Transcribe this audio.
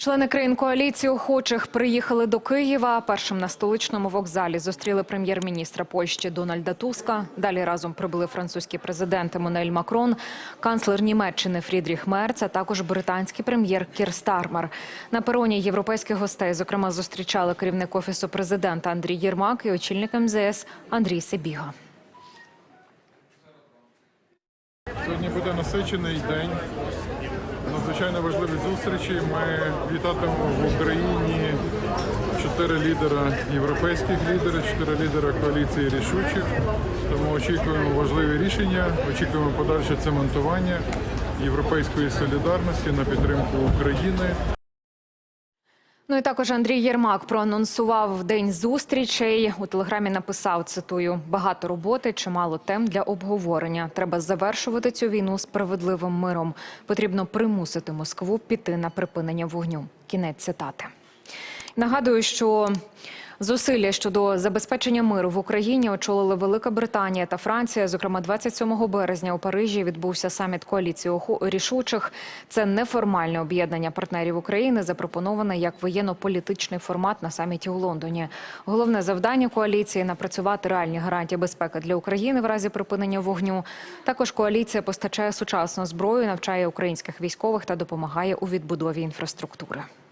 Члени країн коаліції охочих приїхали до Києва. Першим на столичному вокзалі зустріли прем'єр-міністра Польщі Дональда Туска. Далі разом прибули французький президент Еммануель Макрон, канцлер Німеччини Фрідріх Мерц, а також британський прем'єр Кір Стармер. На пероні європейських гостей, зокрема, зустрічали керівник офісу президента Андрій Єрмак і очільник МЗС Андрій Сибіга. Сьогодні буде насичений день. Надзвичайно важливі зустрічі. Ми вітатимемо в Україні чотири лідера європейських лідерів, чотири лідера коаліції рішучих. Тому очікуємо важливі рішення, очікуємо подальше цементування європейської солідарності на підтримку України. Ну і також Андрій Єрмак проанонсував день зустрічей. У телеграмі написав цитую: багато роботи, чимало тем для обговорення. Треба завершувати цю війну справедливим миром. Потрібно примусити Москву піти на припинення вогню. Кінець цитати. Нагадую, що зусилля щодо забезпечення миру в Україні очолили Велика Британія та Франція. Зокрема, 27 березня у Парижі відбувся саміт коаліції рішучих. Це неформальне об'єднання партнерів України, запропоноване як воєнно-політичний формат на саміті у Лондоні. Головне завдання коаліції напрацювати реальні гарантії безпеки для України в разі припинення вогню. Також коаліція постачає сучасну зброю, навчає українських військових та допомагає у відбудові інфраструктури.